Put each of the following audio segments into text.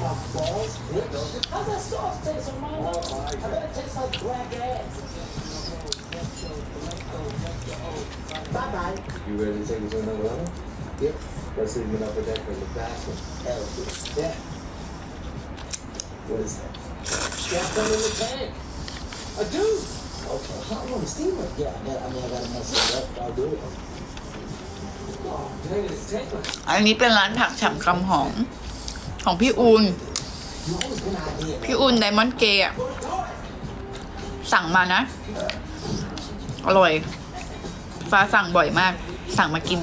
You ready to take us to another level? Yep. Let's leave it up for deck for the fast one. Hell yeah. What is that? Got one in the tank. A dude. Okay, how long steamer? Yeah, I, got, I mean, I gotta mess it up. I'll do it. Oh, dang it, it's tankless. อันนี้เป็นร้านผักฉ่ำคำหอม ของพี่อูน พี่อูนไดมอนด์เกย์อะสั่งมานะ อร่อย ฟ้าสั่งบ่อยมาก สั่งมากิน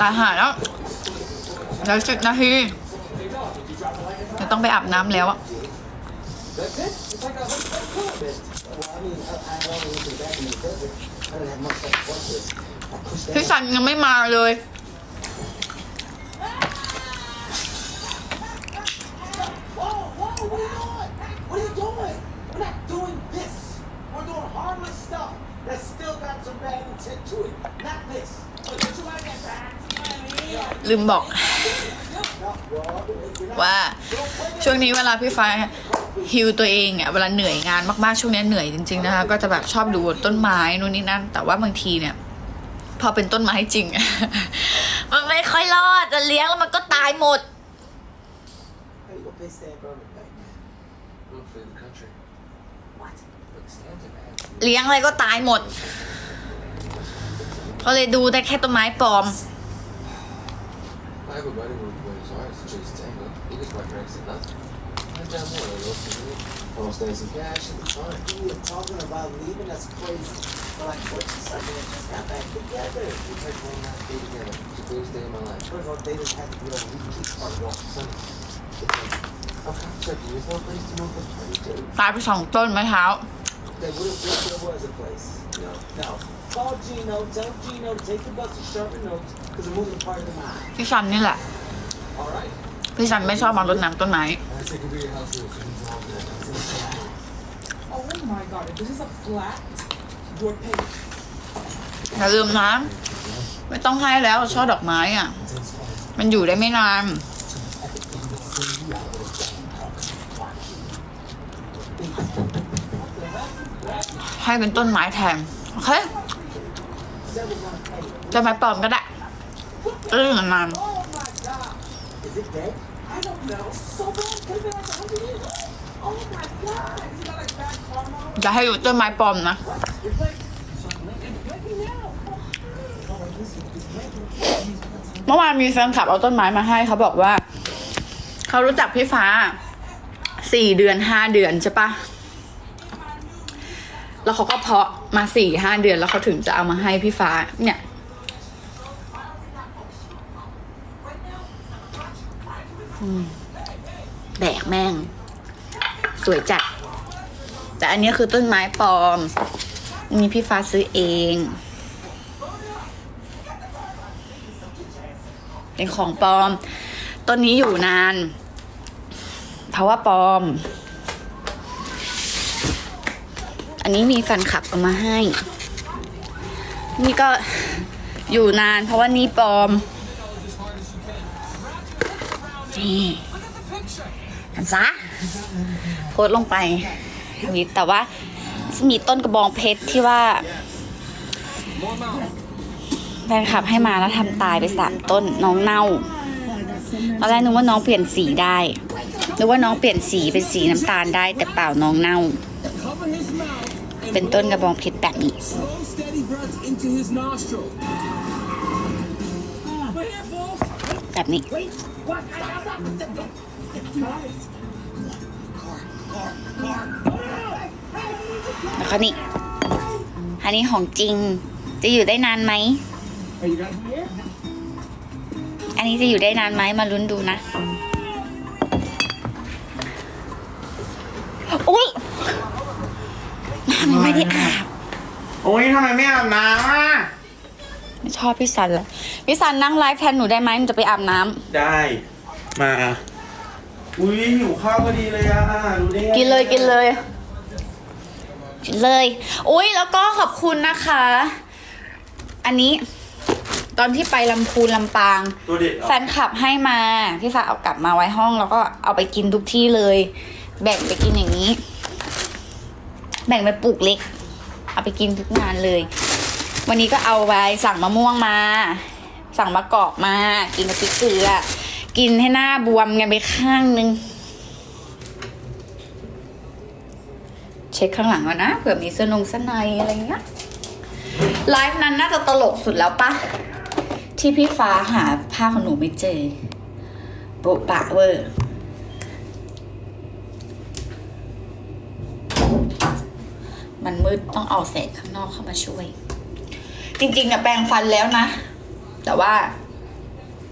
ตาหาแล้ว แล้วสิบนาทีจะต้องไปอาบน้ำแล้วอะ พี่สันยังไม่มาเลย ลืมบอก ว่า ช่วงนี้เวลาพี่ฟ้า ฮิวตัวเองอะเวลาเหนื่อยงานมากๆช่วงนี้เหนื่อยจริงๆนะคะก็จะแบบชอบดูต้นไม้นู่นนี่นั่น แต่ว่าบางทีเนี่ย พอเป็นต้นไม้จริงอะมันไม่ค่อยรอดจะเลี้ยงแล้วมันก็ตายหมด How you gonna pay Stan Berman back, man? Look for the country. What? Look, Stan's a man. เลี้ยงอะไรก็ตายหมด ก็เลยดูได้แค่ต้นไม้ปลอม I have a buddy who went as hard to chase Tango. He just went next to nothing. I'm down more. I look for it. I'll stand some cash and it's fine. We were talking about leaving. That's crazy. But like, what you said, they just got back together. We tried one last day together. It's the greatest day of my life. First of all, they just had to get over. We can keep part of Son, it's like, I'm kind of checking. There's no place to move the party to. ตายไปสองต้นไม้เท้า Then what if, what if there was a place? No. No. Call Gino. Tell Gino to take the bus to Sherman Oaks because we're moving part of the mine. พี่ซันนี่แหละ All right. พี่ซันไม่ชอบมารดน้ำต้นไม้ I take it to your house real soon. as all that. Oh my god, if this is a flat, you're paid. อย่าลืมนะ ไม่ต้องให้แล้วช่อดอกไม้อะ มันอยู่ได้ไม่นาน ให้เป็นต้นไม้แทน โอเคต้นไม้ปลอมก็ได้เรื่องนาน Oh my God. Is it dead? I don't know. So bad, could have been like 100 years old. Oh my god, is that like bad karma? จะให้อยู่ต้นไม้ปลอมนะ It's like. It's breaking now. เมื่อวานมีแฟนคลับเอาต้นไม้มาให้เขาบอกว่า เขารู้จักพี่ฟ้าสี่เดือนห้าเดือนใช่ปะแล้วเขาก็เพาะมาสี่ห้าเดือนแล้วเขาถึงจะเอามาให้พี่ฟ้า เนี่ย แม่ง สวยจัด แต่อันนี้คือต้นไม้ปลอมอันนี้พี่ฟ้าซื้อเอง เป็นของปลอม ต้นนี้อยู่นานเพราะว่าปลอม อันนี้มีแฟนคลับเอามาให้ นี่ก็อยู่นานเพราะว่านี่ปลอมนี่ เห็นซะโพสลงไปทวิแต่ว่ามีต้นกระบองเพชรที่ว่าแฟนคลับให้มาแล้วทำตายไปสามต้นน้องเน่าตอนแรกนึกว่าน้องเปลี่ยนสีได้นึกว่าน้องเปลี่ยนสีเป็นสีน้ำตาลได้ แต่เปล่าน้องเน่า เป็นต้นกระบองเพชรแบบนี้ แบบนี้ แล้วก็นี่ อันนี้ของจริง จะอยู่ได้นานไหม Are you guys here? อันนี้จะอยู่ได้นานไหมมาลุ้นดูนะ อุ้ยน้ำยังไม่ได้อาบ โอ้ยทำไมไม่อาบน้ำอะ ไม่ชอบพี่ซันเลย พี่ซันนั่งไลฟ์แทนหนูได้ไหมหนูจะไปอาบน้ำได้ มา อุ้ยหิวข้าวพอดีเลยอะดูได้ไงกินเลยกินเลย กินเลย อุ้ยแล้วก็ขอบคุณนะคะ อันนี้ ตอนที่ไปลำพูนลำปาง ตัวเด็ดเหรอแฟนคลับให้มา พี่ฟ้าเอากลับมาไว้ห้อง แล้วก็เอาไปกินทุกที่เลย แบ่งไปกินอย่างนี้ แบ่งไปปลูกเล็ก เอาไปกินทุกงานเลย วันนี้ก็เอาไปสั่งมะม่วงมา สั่งมะกอกมา กินกับพริกเกลือ กินให้หน้าบวมกันไปข้างนึง เช็คข้างหลังก่อนนะเผื่อมีเสื้อนงเสื้อในอะไรเงี้ยไลฟ์นั้นน่าจะตลกสุดแล้วปะที่พี่ฟ้าหาผ้าขนหนูไม่เจอโบุปะเวอร์มันมืดต้องเอาแสงข้างนอกเข้ามาช่วย จริงๆอะแปรงฟันแล้วนะ แต่ว่า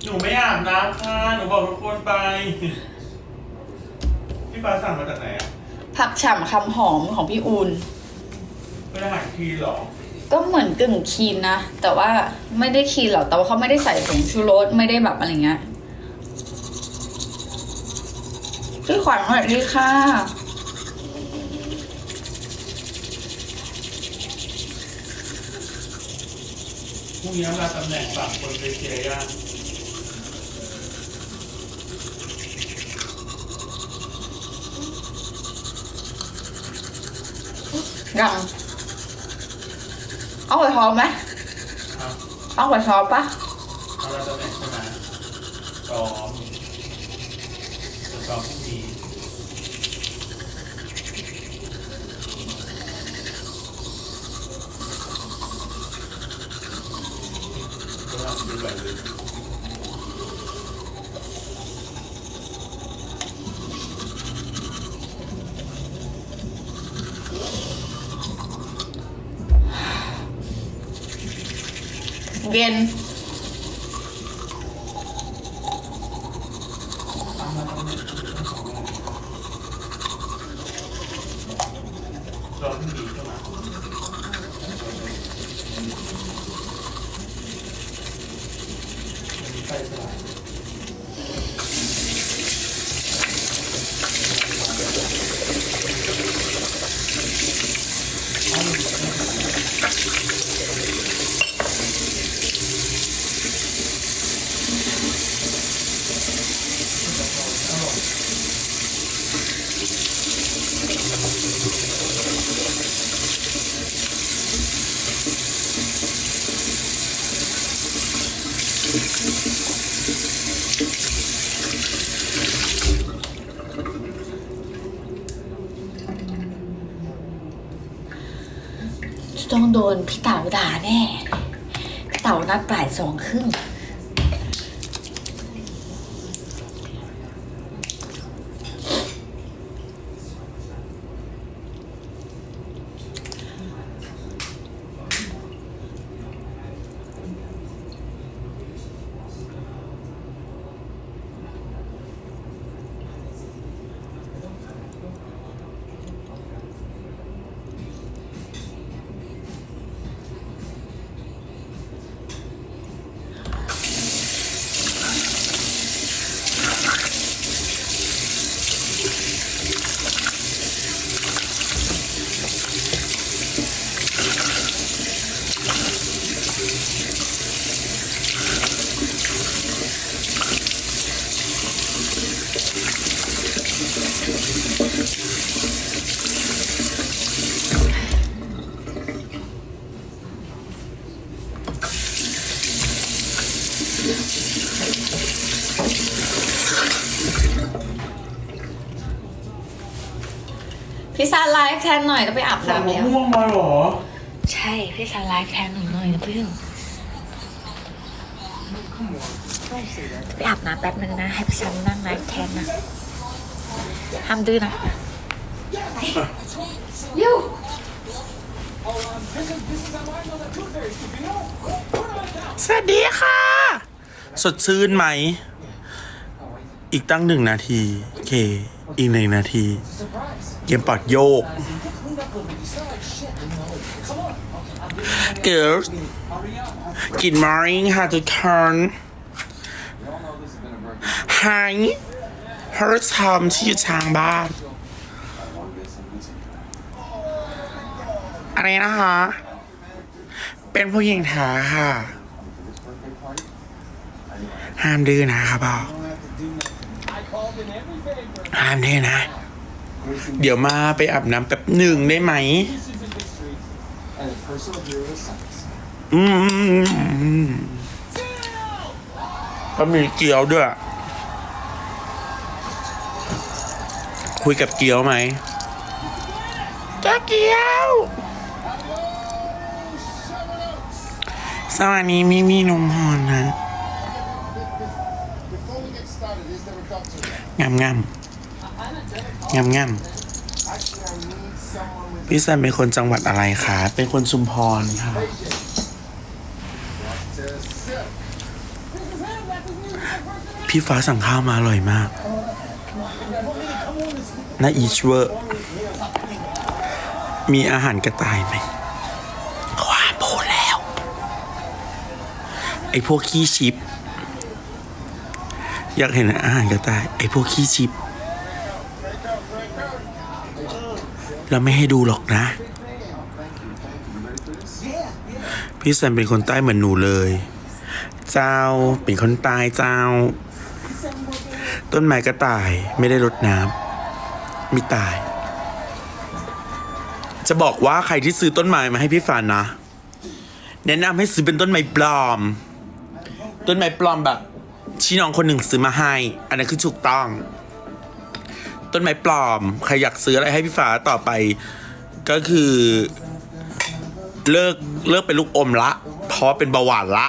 หนูไม่อาบน้ำค่ะ หนูบอกทุกคนไป พี่ฟ้าสั่งมาจากไหนอะผักฉ่ำคำหอมของพี่อูนไม่ได้หาทีหรอ ก็เหมือนกึ่งคีนนะ แต่ว่าไม่ได้คีนหรอกแต่ว่าเขาไม่ได้ใส่ผงชูรสไม่ได้แบบอะไรเงี้ยพี่ขวัญสวัสดีค่ะ รุ่งนี้ลาตำแหน่งฝากคนไปเชียร์ย่างยังเอาหัวทองไหมอะเอาหัวทองปะเอาลาตำแหน่งใช่ไหมซ้อมจะซ้อมพรุ่งนี้ก็ทำดูแบบเลย เย็น ซ้อมพรุ่งนี้ใช่ไหมวันนี้ไปสลาย จะ ต้องโดนพี่เต๋าด่าแน่ พี่เต๋านัดปลายสองครึ่ง พี่ซา นไลฟ์แทนหน่อยต้องไปอาบสั่งน้ำมะแล้วม่วงมาเหรอ ใช่ พี่ซานไลฟ์แทนหนูหน่อยนะเพื่อนไปอาบน้ำแป๊บนึงนะ ให้พี่ซันนั่งไลฟ์แทนนะห้ามดื้อนะยูสวัสดีค่ะ สดชื่นไหม อีกตั้งหนึ่งนาที โอเค อีกหนึ่งนาที เกมปอดโยก Girls Good morning ค่ะทุกคน Hi เฮิร์ทอมที่อยู่ทางบ้าน อะไรนะคะ เป็นผู้หญิงแท้ค่ะ ห้ามดื้อนะครับพ่อ I ห้ามได้นะ เดี๋ยวมาไปอาบน้ำแบบหนึ่งได้ไหม อืมก็มีเกี๊ยวด้วย คุยกับเกี๊ยวไหมจ้าเกี๊ยว สวัสดีมีมีนมหอนนะงามงาม งามงามพี่ซันเป็นคนจังหวัดอะไรคะ เป็นคนชุมพรค่ะ พี่ฟ้าสั่งข้าวมาอร่อยมากน่าอีชเวอร์ มีอาหารกระต่ายไหมความพูดแล้ว ไอ้พวกขี้ชิป อยากเห็นอาหารกระต่าย ไอ้พวกขี้ชิป เราไม่ให้ดูหรอกนะ พี่แซมเป็นคนใต้เหมือนหนูเลย เจ้าเป็นคนตายเจ้า ต้นไม้ก็ตายไม่ได้รดน้ำไม่ตาย จะบอกว่าใครที่ซื้อต้นไม้มาให้พี่ฟานนะ แนะนำให้ซื้อเป็นต้นไม้ปลอม ต้นไม้ปลอมแบบที่น้องคนหนึ่งซื้อมาให้ อันนั้นคือถูกต้อง ต้นไม้ปลอม ใครอยากซื้ออะไรให้พี่ฟ้าต่อไป ก็คือ เลิกเลิกเป็นลูกอมละ เพราะเป็นเบาหวานละ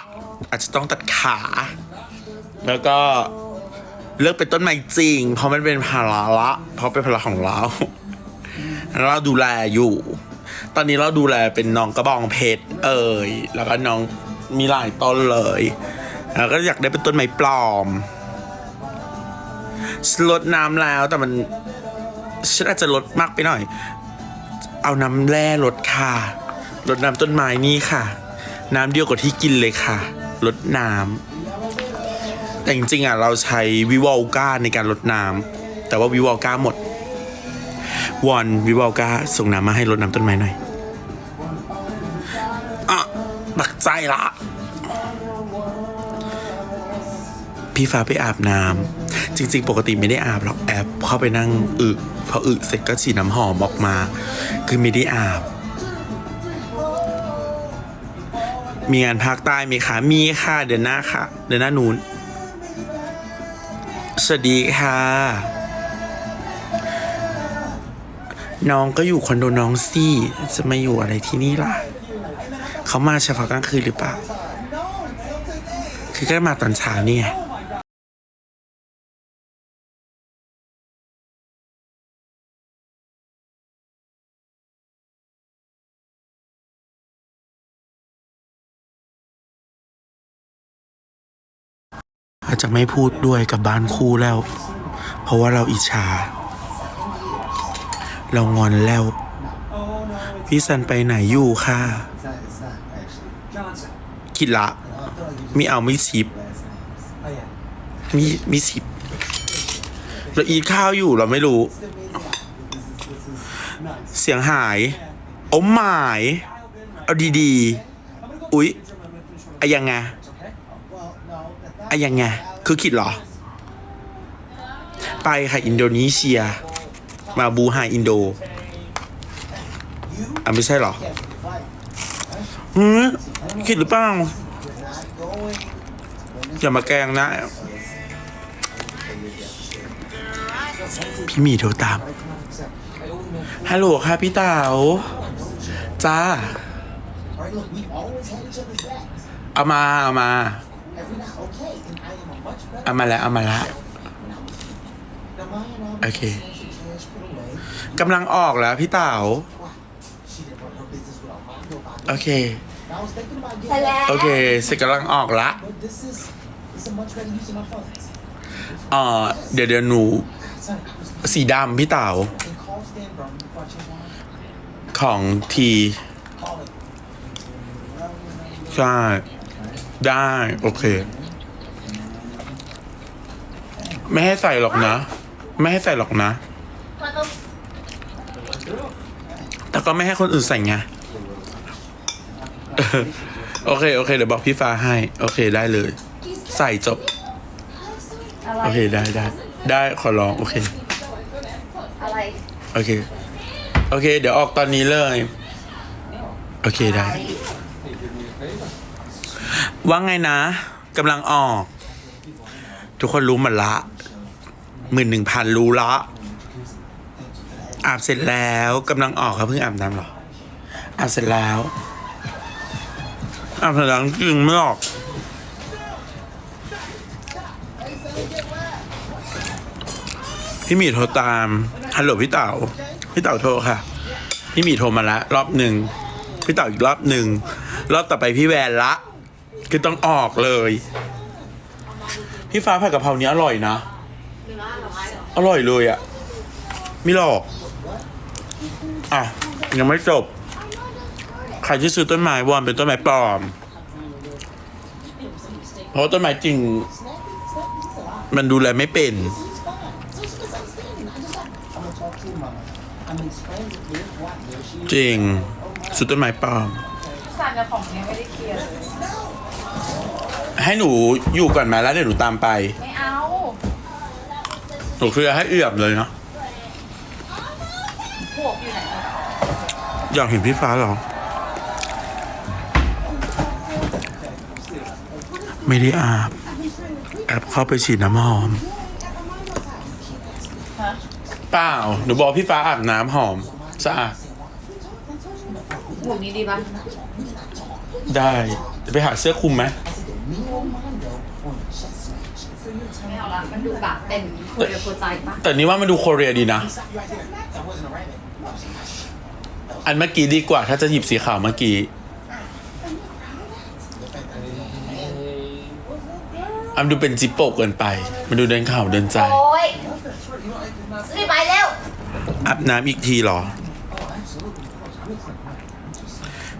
อาจจะต้องตัดขา แล้วก็เลิกเป็นต้นไม้จริง เพราะมันเป็นภาระละ เพราะเป็นภาระของเราแล้วเราดูแลอยู่ ตอนนี้เราดูแลเป็นน้องกระบองเพชรเอ่ยแล้วก็น้องมีหลายต้นเลยแล้วก็อยากได้เป็นต้นไม้ปลอม ลดน้ำแล้วแต่มันฉันอาจจะลดมากไปหน่อย เอาน้ำแร่ลดค่ะลดน้ำต้นไม้นี่ค่ะ น้ำเดียวกับที่กินเลยค่ะลดน้ำแต่จริงๆอะเราใช้วิวอลก้าในการลดน้ำแต่ว่าวิวอลก้าหมดวอนวิวอลก้าส่งน้ำมาให้รดน้ำต้นไม้หน่อยอะตักใจละพี่ฟ้าไปอาบน้ำ จริง ๆ ปกติไม่ได้อาบหรอกแอบเข้าไปนั่งอึพออึเสร็จก็ฉีดน้ำหอมออกมา คือไม่ได้อาบ มีงานภาคใต้ไหมคะมีค่ะเดือนหน้าค่ะ เดือนหน้านู้นสวัสดีค่ะ น้องก็อยู่คอนโดน้องซี่ จะมาอยู่อะไรที่นี่ล่ะ เขามาเฉพาะกลางคืนหรือเปล่า คือแค่มาตอนเช้านี่ไง จะไม่พูดด้วยกับบ้านคู่แล้ว เพราะว่าเราอิจฉา เรางอนแล้ว พี่ซันไปไหนอยู่ค่ะคิดละ มีเอาไม่ชิป last names. Oh yeah. มีมีชิปเราอีข้าวอยู่เราไม่รู้ เสียงหายอ้หมาย เอาดีๆ อุ๊ยอะยังไงอะยังไง คือคิดเหรอ ไปค่ะอินโดนีเซีย มาบูไฮอินโดอะไม่ใช่เหรอ Can't fight. หือคิดหรือเปล่าอย่ามาแกล้งนะ พี่มีโทรตาม ฮัลโหลค่ะพี่เต๋าจ้า เอามา เอามา เอามาแล้วเอามาแล้ว Now, Maya and I Okay. substantial trash put away. กำลังออกแล้วพี่เต๋า Why? She didn't run her business without Mondo Mondo. โอเค And I was thinking about getting โอเคเสร็จกำลังออกละ But this is this is a much better use of my funds. เอ่อเดี๋ยวเดี๋ยวหนู Son, I was สีดำพี่เต๋า can call Stan Brown before I change my mind. ของที Call it. ใช่ ได้ โอเค ไม่ให้ใส่หรอกนะ ไม่ให้ใส่หรอกนะ แต่ก็ไม่ให้คนอื่นใส่ไงโอเค โอเค เดี๋ยวบอกพี่ฟ้าให้ โอเคได้เลย ใส่จบ โอเคได้ได้ ได้ขอร้อง โอเค อะไร โอเค โอเค เดี๋ยวออกตอนนี้เลย โอเคได้ ว่าไงนะกำลังออก ทุกคนรู้หมันละ หมื่นหนึ่งพันรู้ละอาบเสร็จแล้วกำลังออกครับเพิ่งอาบน้ำเหรออาบเสร็จแล้ว อาบเสร็จแล้วจริงไม่ออกพี่หมีโทรตามฮัลโหลพี่เต๋าพี่เต๋าโทรค่ะ พี่หมีโทรมาละรอบหนึ่งพี่เต๋าอีกรอบหนึ่งรอบต่อไปพี่แวนละ คือต้องออกเลย พี่ฟ้าผัดกะเพราเนี้ยอร่อยนะ อร่อยเลยอะไม่หลอก อะ ยังไม่จบ ใครที่ซื้อต้นไม้วอนเป็นต้นไม้ปลอม เพราะว่าต้นไม้จริง มันดูแลไม่เป็นจริงซื้อต้นไม้ปลอมสารกับของยังไม่ได้เคลียร์เลยให้หนูอยู่ก่อนไหมแล้วเดี๋ยวหนูตามไป ไม่เอาหนูเคลียร์ให้เอือบเลยเนาะพวกอยู่ไหนอะอยากเห็นพี่ฟ้าเหรอ ไม่ได้อาบแอบเข้าไปฉีดน้ำหอม เปล่า หนูบอกพี่ฟ้าอาบน้ำหอมสะอาดพวกนี้ดีปะได้จะไปหาเสื้อคลุมไหมไม่เอาละ มันดู แบบเป็นโคเรียโคใจปะแต่นี่ว่ามันดูโคเรียดีนะ อันเมื่อกี้ดีกว่าถ้าจะหยิบสีขาวเมื่อกี้ อันดูเป็นจิปโปกเกินไป มันดูเดินข่าวเดินใจ โอ้ยรีบไปเร็ว อาบน้ำอีกทีเหรอ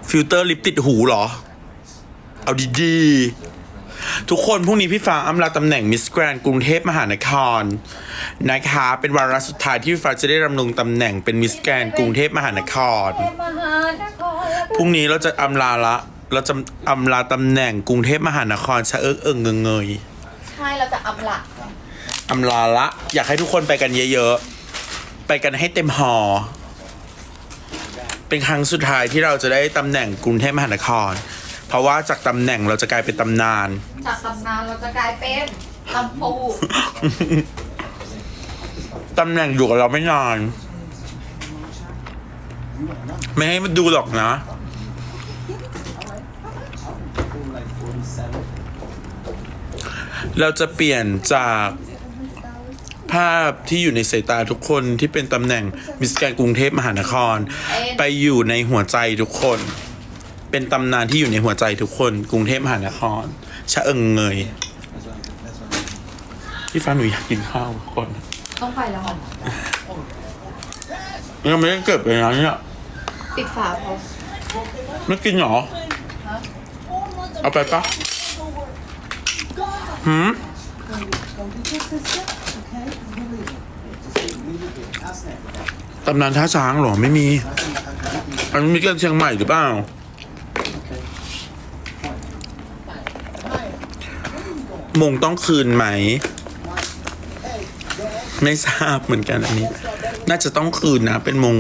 ฟิลเตอร์ลิปติดหูเหรอ เอาดีๆ ทุกคนพรุ่งนี้พี่ฟ้าอำลาตำแหน่งมิสแกรนกรุงเทพมหานครนะคะ เป็นวาระสุดท้ายที่พี่ฟ้าจะได้ดำรงตำแหน่งเป็นมิสแกรนกรุงเทพมหานคร มหานครพรุ่งนี้เราจะอำลาละ เราจะอำลาตำแหน่งกรุงเทพมหานครชะเอิกเอิงเงงเงยใช่เราจะอำละอำลาละ อยากให้ทุกคนไปกันเยอะๆ ไปกันให้เต็มหอ เป็นครั้งสุดท้ายที่เราจะได้ตำแหน่งกรุงเทพมหานคร เพราะว่าจากตำแหน่งเราจะกลายเป็นตำนาน จากตำนานเราจะกลายเป็นลำปูตำแหน่งอยู่กับเราไม่นาน ไม่ให้มันดูหรอกนะ เราจะเปลี่ยนจากภาพที่อยู่ในสายตาทุกคนที่เป็นตำแหน่งมิสแกรนด์กรุงเทพมหานคร ไปอยู่ในหัวใจทุกคน เป็นตำนานที่อยู่ในหัวใจทุกคน กรุงเทพมหานคร ชะเอิงเงย พี่ฟ้าหนูอยากกินข้าวทุกคน ต้องไปแล้วเหรอยังไม่ได้เก็บเลยนะเนี่ยปิดฝาเขาไม่กินเหรอ เอาไปปะหืม ตำนานท่าช้างเหรอ ไม่มี อันนี้มีกันเชียงใหม่หรือเปล่า มงต้องคืนไหม ไม่ทราบเหมือนกันอันนี้ น่าจะต้องคืนนะ เป็นมง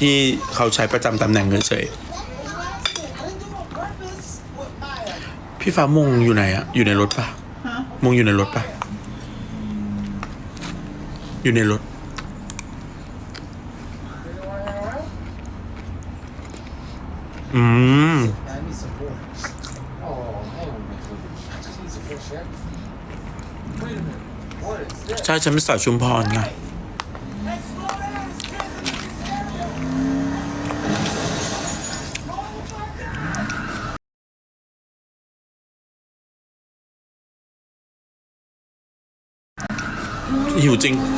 ที่เขาใช้ประจำตำแหน่งเฉยพี่ฟ้ามงอยู่ไหนอะอยู่ในรถปะมงอยู่ในรถปะอยู่ในรถ อืม Oh, hang on, man. I just need some fresh air. Wait a minute. What is this? ใช่ฉันเป็นสาวชุมพรไงหิวจริง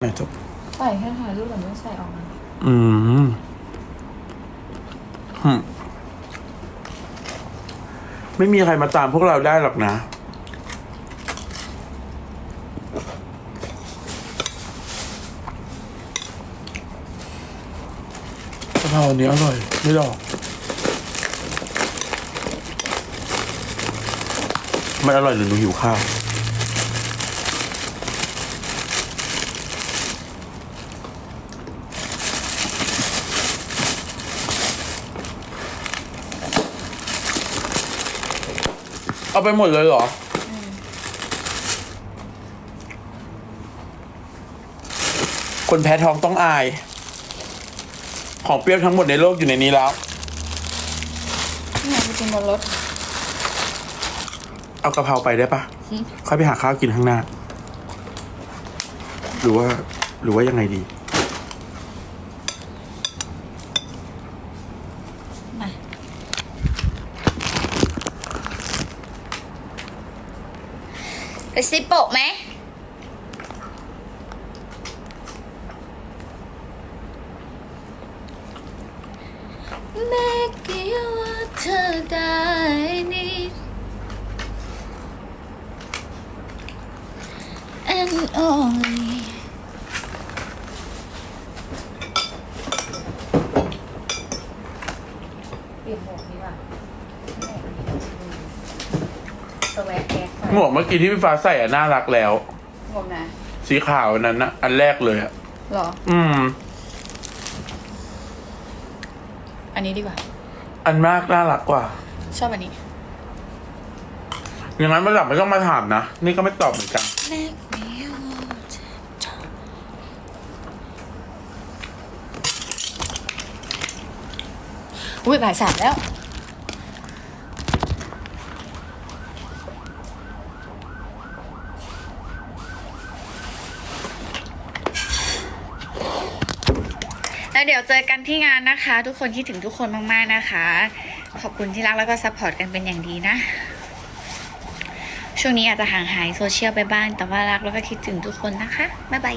ไหนจบใส่แค่ถ่ายรูปแต่ไม่ใส่ออกมาอืมหึไม่มีใครมาตามพวกเราได้หรอกนะ กะเพราอันนี้อร่อย ไม่หรอก มันอร่อยหรือหนูหิวข้าว เอาไปหมดเลยเหรอ คนแพ้ท้องต้องอาย ของเปรี้ยวทั้งหมดในโลกอยู่ในนี้แล้วนี่ไงไปกินบนรถ เอากะเพราไปได้ปะค่อยไปหาข้าวกินข้างหน้า หรือว่า หรือว่ายังไงดี ไปซิปโปะไหม แม่กี่ว่าเธอได้นี่ and only เปลี่ยนหมวกดีกว่าสแวกแก๊ กหมวกเมื่อกี้ที่พี่ฟ้าใส่อะน่ารักแล้วหมวกนะสีขาวอันนั้นนะอันแรกเลยอะหรอ อืม อันนี้ดีกว่า อันมากน่ารักกว่า ชอบอันนี้ อย่างนั้นมาหลับไม่ต้องมาถามนะ นี่ก็ไม่ตอบเหมือนกัน Make me want to อุ้ยบ่ายสามแล้ว แล้วเดี๋ยวเจอกันที่งานนะคะ ทุกคนคิดถึงทุกคนมาก ๆ นะคะ ขอบคุณที่รักแล้วก็ซัพพอร์ตกันเป็นอย่างดีนะ ช่วงนี้อาจจะห่างหายโซเชียลไปบ้างแต่ว่ารักแล้วก็คิดถึงทุกคนนะคะ บ๊ายบาย